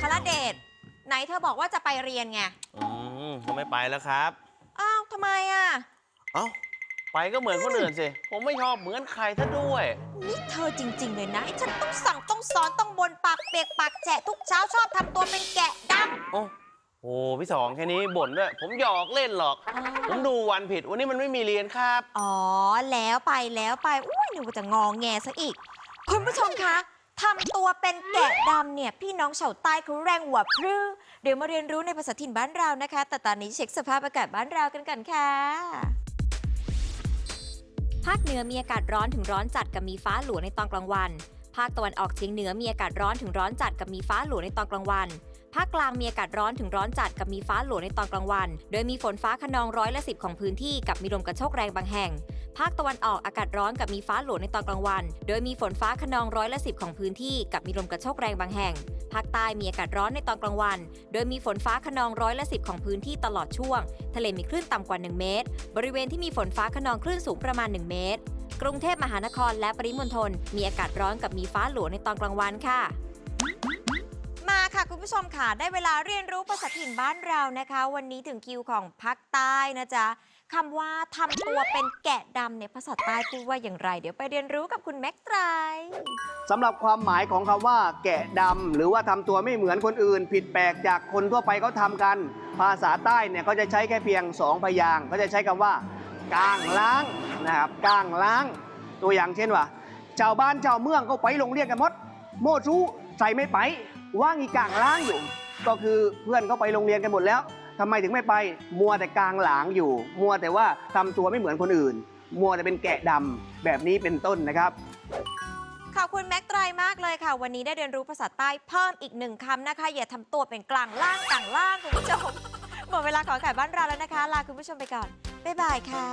คารเดชไหนเธอบอกว่าจะไปเรียนไงอืมผมไม่ไปแล้วครับ อ้าวทำไมอะเอ้าไปก็เหมือนคนอื่นสิ ผมไม่ชอบเหมือนใครท่าด้วย นี่เธอจริง ๆ เลยนะให้ฉันต้องสั่งต้องสอนต้องบนปากเปียกปากแฉะทุกเช้าชอบทำตัวเป็นแกะดโอ้โหพี่สองแค่นี้บ่นด้วย ผมหยอกเล่นหรอกำผมดูวันผิดวันนี้มันไม่มีเรียนครับ อ๋อ แล้วไปแล้วไปอุ้ยนึกว่าจะงองแงซะอีก คุณผู้ชมคะ ทำตัวเป็นแกะดำเนี่ย พี่น้องชาวใต้เขาแรงหัวพรื้เดี๋ยวมาเรียนรู้ในภาษาถิ่นบ้านเรานะคะ แต่ตอนนี้เช็คสภาพอากาศบ้านเรากันก่อนค่ะ ภาคเหนือมีอากาศร้อนถึงร้อนจัดกับมีฟ้าหลวในตอนกลางวัน ภาคตะวันออกเฉียงเหนือมีอากาศร้อนถึงร้อนจัดกับมีฟ้าหลวในตอนกลางวัน ภาคกลางมีอากาศร้อนถึงร้อนจัดกับมีฟ้าหลวในตอนกลางวัน โดยมีฝนฟ้าขนองร้อยละสิบของพื้นที่กับมีลมกระโชกแรงบางแห่ง ภาคตะวันออกอากาศร้อนกับมีฟ้าหลวในตอนกลางวัน โดยมีฝนฟ้าขนองร้อยละสิบของพื้นที่กับมีลมกระโชกแรงบางแห่ง ภาคใต้มีอากาศร้อนในตอนกลางวัน โดยมีฝนฟ้าขนองร้อยละสิบของพื้นที่ตลอดช่วง ทะเลมีคลื่นต่ำกว่า 1 เมตร บริเวณที่มีฝนฟ้าขนองคลื่นสูงประมาณ 1 เมตร กรุงเทพมหานครและปริมณฑลมีอากาศร้อนกับมีฟ้าหลวในตอนกลางวันค่ะ มาค่ะคุณผู้ชมค่ะ ได้เวลาเรียนรู้ภาษาถิ่นบ้านเรานะคะ วันนี้ถึงคิวของภาคใต้นะจ๊ะคำว่าทำตัวเป็นแกะดำเนี่ยภาษาใต้พูดว่าอย่างไร เดี๋ยวไปเรียนรู้กับคุณแม็กไตรสำหรับความหมายของคำว่า แกะดำหรือว่าทำตัวไม่เหมือนคนอื่น ผิดแปลกจากคนทั่วไปเขาทำกัน ภาษาใต้เนี่ยก็จะใช้แค่เพียงสองพยางค์ก็จะใช้คำว่ากลางล้างนะครับกลางล้าง ตัวอย่างเช่นว่าชาวบ้านชาวเมืองเขาไปโรงเรียนกันหมด โมชูใส่ไม่ไป ว่างอีกลางล้างอยู่ ก็คือเพื่อนเขาไปโรงเรียนกันหมดแล้วทำไมถึงไม่ไปมัวแต่กลางหลางอยู่ มัวแต่ว่าทำตัวไม่เหมือนคนอื่น มัวแต่เป็นแกะดำแบบนี้เป็นต้นนะครับ ขอบคุณแม็กไตรมากเลยค่ะ วันนี้ได้เรียนรู้ภาษาใต้เพิ่มอีกหนึ่งคำนะคะ อย่าทำตัวเป็นกลางล่างกลางล่างคุณผู้ชม หมดเวลาของขายบ้านเราแล้วนะคะ ลาคุณผู้ชมไปก่อน บ๊ายบายค่ะ